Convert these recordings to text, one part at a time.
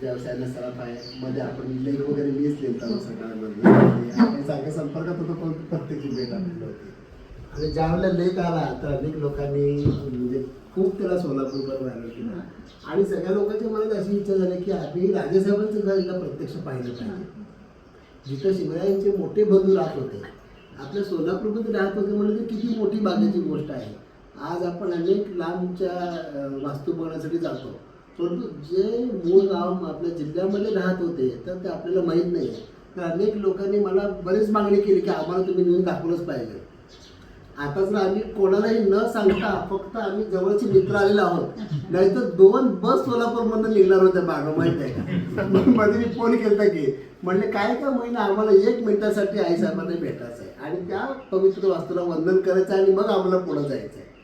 व्यवसायाला सराफ आहे मध्ये आपण लेख वगैरे मीच लिहितो सकाळमध्ये आणि आपण चांगल्या संपर्कात होतो पण प्रत्येकी भेट आपली होती आणि ज्यावेळेला लेख आला तर अनेक लोकांनी म्हणजे खूप त्याला सोलापूरवर व्हायरल केला. आणि सगळ्या लोकांच्या मनात अशी इच्छा झाली की आम्ही राजेसाहेबांचं घर एकदा प्रत्यक्ष पाहिलं पाहिजे. जिथं शिवरायांचे मोठे बंधू राहत होते आपल्या सोलापूरमध्ये राहत होते म्हणजे किती मोठी बागेची गोष्ट आहे. आज आपण अनेक लांबच्या वास्तू बघण्यासाठी जातो. परंतु जे मूळ गाव आपल्या जिल्ह्यामध्ये राहत होते तर ते आपल्याला माहीत नाही. आहे तर अनेक लोकांनी मला बरेच मागणी केली की आम्हाला तुम्ही नेऊन दाखवलंच पाहिजे. आता जर आम्ही कोणालाही न सांगता फक्त आम्ही जवळचे मित्र आलेलो आहोत नाहीतर दोन बस सोलापूरमधून निघणार होत्या बागा माहीत आहे का? मग मध्ये मी फोन केला की म्हणले काय का महिना आम्हाला एक मिनिटासाठी आई साहेबांना भेटायचं आहे आणि त्या पवित्र वास्तूला वंदन करायचं आणि मग आम्हाला पुढे जायचं आहे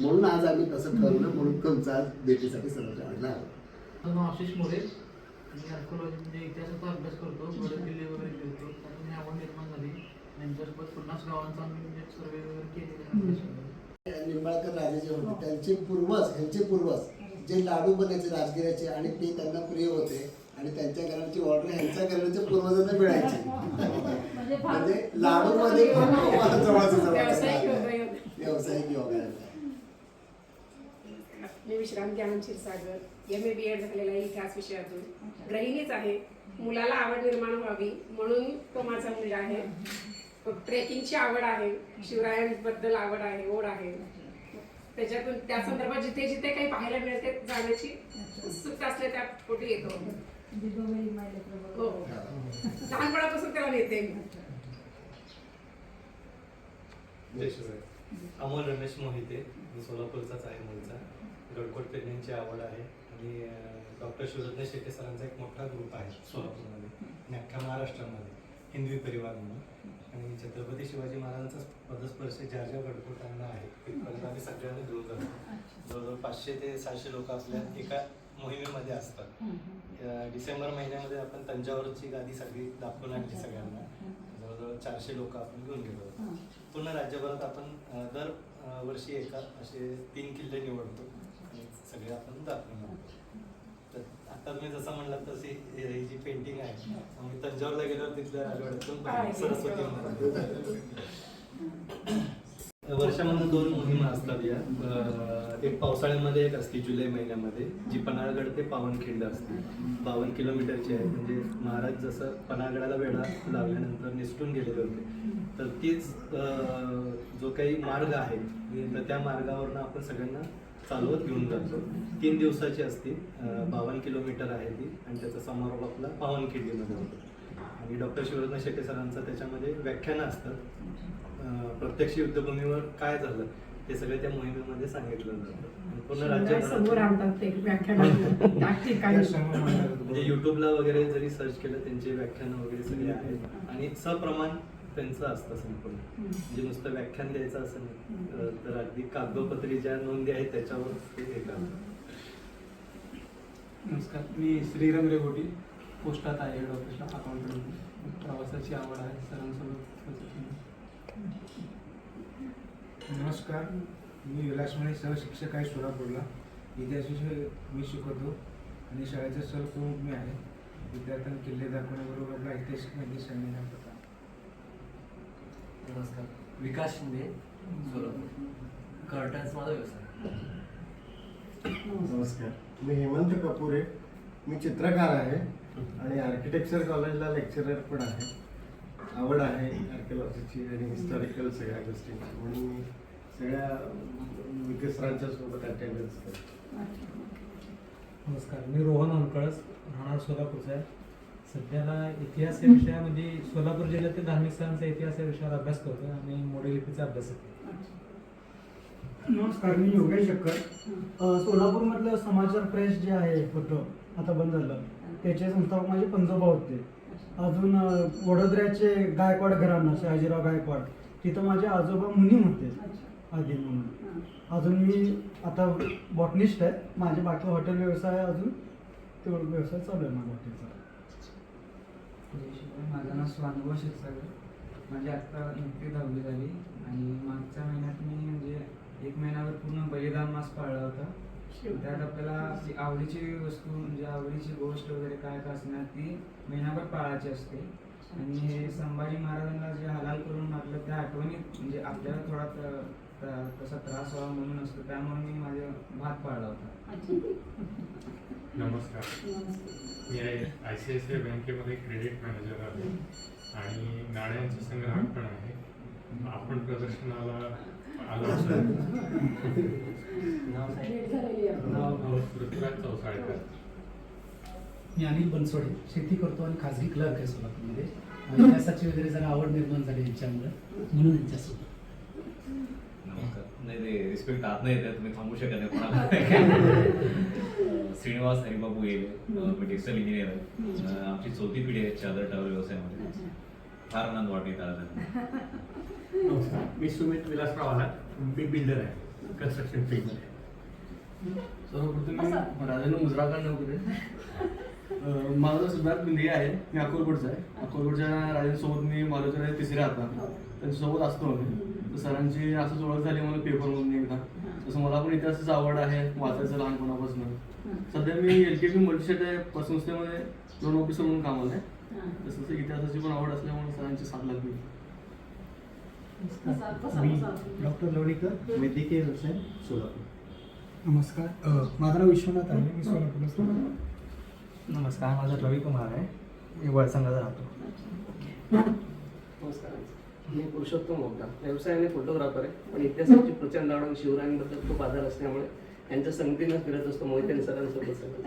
म्हणून आज आम्ही तसं ठरवलं म्हणून तुमचा आज भेटीसाठी सर्व आणला आहोत माझं नाव आशिष मोरे. मी आर्कोलॉजी म्हणजे इतिहासाचा अभ्यास करतो बरेच किल्ले वगैरे त्यातून ही आवड निर्माण झाली. त्यांच्यासोबत पन्नास गावांचा आम्ही म्हणजे सर्वे वगैरे वगैरे. निंबाळकर राजे जे होते त्यांचे पूर्वज ह्यांचे पूर्वज जे लाडू बनायचे राजगिऱ्याचे आणि ते त्यांना प्रिय होते आणि त्यांच्या घराची ऑर्डर ह्यांच्या घराच्या पूर्वजांना मिळायची. म्हणजे लाडू मध्ये व्यावसायिक जवळ योगायोग. व्यावसायिक योगा. मी विश्रांती Anand Kshirsagar. M A B Ed झालेला आहे इतिहास विषयातून. गृहिणीच आहे. मुलाला आवड निर्माण व्हावी म्हणून तो माझा मुलगा आहे. ट्रेकिंगची आवड आहे. शिवरायांबद्दल आवड आहे ओढ आहे. त्याच्यातून त्या संदर्भात जिथे जिथे काही पाहायला मिळते जाण्याची उत्सुकता असते त्या कुठे येतो. हो. लहानपणापासून त्याला नेते मी. अमोल रमेश मोहिते मी सोलापूरचाच आहे मूळचा गडकोट पेरण्यांची आवड आहे. आणि डॉक्टर शिवरत्न शेट्टे सरांचा एक मोठा ग्रुप आहे सोलापूरमध्ये. आणि अख्ख्या महाराष्ट्रामध्ये. हिंदवी परिवार म्हणून. आणि छत्रपती शिवाजी महाराजांचा पदस्पर्श ज्या ज्या गडकोटांना आहे तिथपर्यंत आम्ही सगळ्यांना घेऊन जातो जवळजवळ पाचशे ते सहाशे लोक आपल्या एका मोहिमेमध्ये असतात. डिसेंबर महिन्यामध्ये आपण तंजावरची गादी सगळी दाखवून आणली सगळ्यांना. चारशे लोक आपण घेऊन गेलो पूर्ण राज्यभरात आपण दर वर्षी एका असे तीन किल्ले निवडतो. आणि सगळे आपण दाखवून आणतो तर आता मी जसं म्हणलं तशी ही जी पेंटिंग आहे आम्ही तंजावरला गेल्यावर तिथल्या सरस्वती वर्षामधून वर्षामध्ये दोन मोहिमा असतात या. एक पावसाळ्यामध्ये एक असते जुलै महिन्यामध्ये जी पन्हाळगड ते पावनखिंड असते. बावन्न किलोमीटरची आहे. म्हणजे महाराज जसं पन्हाळगडाला वेढा लावल्यानंतर निसटून गेलेले होते. तर तीच जो काही मार्ग आहे तर त्या मार्गावरनं आपण सगळ्यांना चालवत घेऊन जातो. तीन दिवसाची असते. बावन बावन्न किलोमीटर आहे ती आणि त्याचा समारोप आपला पावनखिंडीमध्ये होतो. आणि डॉक्टर शिवरत्न शेटे सरांचं त्याच्यामध्ये व्याख्यानं असतात. प्रत्यक्ष युद्धभूमीवर काय झालं ते सगळं त्या मोहिमेमध्ये सांगितलं जातं. आणि पूर्ण शिवराय समोर राज्यभरात आणतात ते व्याख्यान. त्या ठिकाणी. म्हणजे युट्यूबला वगैरे जरी सर्च केलं त्यांचे व्याख्यानं वगैरे सगळे आहेत. आणि सप्रमाण त्यांचं असतं संपूर्ण. म्हणजे नुसतं व्याख्यान द्यायचं असं नाही. तर अगदी कागदोपत्री ज्या नोंदी आहेत त्याच्यावर ते हे नमस्कार. मी श्रीराम रेगोटी पोस्टात आहे हेड ऑफिसला अकाउंटंट. प्रवासाची आवड आहे सरांसोबत. नमस्कार मी विलासमणी सहशिक्षक आहे सोलापूरला. इतिहास विषय मी शिकवतो आणि शाळेचा सहप्रमुख मी आहे. विद्यार्थ्यांना किल्ले दाखवण्याबरोबर ऐतिहासिक माहिती सांगणे प्रकार नमस्कार. विकास शिंदे सोलापूर. कर्टन्स माझा व्यवसाय. नमस्कार. मी हेमंत कपूर आहे. मी चित्रकार आहे. आणि आर्किटेक्चर कॉलेजला लेक्चरर पण आहे. आवड आहे आर्किओलॉजीची आणि हिस्टॉरिकल सगळ्या गोष्टींची. म्हणून मी सगळ्या विकसरांच्या सोबत अटेंडन्स करतो. नमस्कार मी रोहन होनकळस राहणार सोलापूरचा आहे सध्याला इतिहास या विषयामध्ये सोलापूर जिल्ह्यातील धार्मिक स्थळांचा इतिहास या विषयावर अभ्यास करतो आणि मोडेलिपीचा अभ्यास करतो नमस्कार मी योगेश शक्कर सोलापूरमधलं समाचार प्रेस जे आहे फोटो आता बंद झालं. त्याचे संस्थापक माझे पंजोबा होते. अजून वडोदऱ्याचे गायकवाड घराणं शहाजीराव गायकवाड तिथं माझे आजोबा मुनीम होते. आधी म्हणून. अजून मी आता बॉटनिस्ट आहे. माझे बाकी हॉटेल व्यवसाय अजून तेवढं व्यवसाय चालू आहे माझा हॉटेलचा माझं नाव स्वानुभव क्षीरसागर. माझी आत्ता नुकती दहावी झाली आणि मागच्या महिन्यात मी म्हणजे एक महिन्यावर पूर्ण बलिदान मास पाळला होता. त्यात आपल्याला जी आवडीची वस्तू म्हणजे आवडीची गोष्ट वगैरे काय काय असणार ती महिनाभर पाळायची असते. आणि हे संभाजी महाराजांना जे हलाल करून मारलं त्या आठवणी म्हणजे आपल्याला थोडा तसा त्रास व्हावा म्हणून असतो. त्यामुळे मी माझे भात पाळला होता. नमस्कार. मी I C I C I बँकेमध्ये क्रेडिट मॅनेजर आहे. आणि नाण्यांचे संग्राहक पण आहे. आपण प्रदर्शनाला आलो असाल नाव पृथ्वीराज चौसाळकर. मी अनिल बनसोडे शेती करतो आणि खाजगी क्लर्क आहे सोलापूरमध्ये. आणि इतिहासाची वगैरे जरा आवड निर्माण झाली यांच्यामुळे म्हणून यांच्यासोबत नमस्कार. नाही नाही रिस्पेक्ट आत नाही तुम्ही थांबू शकत नाही कोणाला. श्रीनिवास हरिबाबू येईल मी टेक्स्टाईल इंजिनियर आहे आमची चौथी पिढी आहे चादर टावर व्यवसायामध्ये. फार आनंद वाटतो. नमस्कार. मी सुमित विलासराव आला मी बिल्डर आहे. कन्स्ट्रक्शन फील्डमध्ये सर्वप्रथम मी राजेंद्र मुजराकर नव्हते अं, माझं सिद्धार्थ बिंदे आहे. मी अकोलकोटचा आहे. अकोलकोटच्या राजांसोबत मी मालोच्या तिसऱ्या आता त्यांच्यासोबत असतो आम्ही. तर सरांची असंच ओळख झाली मला पेपरमधून एकदा. तसं मला पण इतिहासाची आवड आहे. वाचायचं लहानपणापासून. सध्या मी एल के पी मल्टीशेट आहे. संस्थेमध्ये दोन ऑफिसर म्हणून कामाला आहे. तसं इतिहासाची पण आवड असल्यामुळे सरांची साथ लागली. मी डॉक्टर लोणीकर वैद्यकीय व्यवसाय सोलापूर. नमस्कार. अ, माझं नाव विश्वनाथ आहे. मी सोलापूरला असतो. नमस्कार. माझं रवी कुमार आहे. मी वळसंगाचा राहतो. नमस्कार. मी पुरुषोत्तम मोगदा. व्यवसायाने फोटोग्राफर आहे. पण इतिहासाची प्रचंड आवड आणि शिवरायांबद्दल खूप आधार असल्यामुळे यांच्या संगतीनं फिरत असतो मोहिते सरांसोबत सगळं.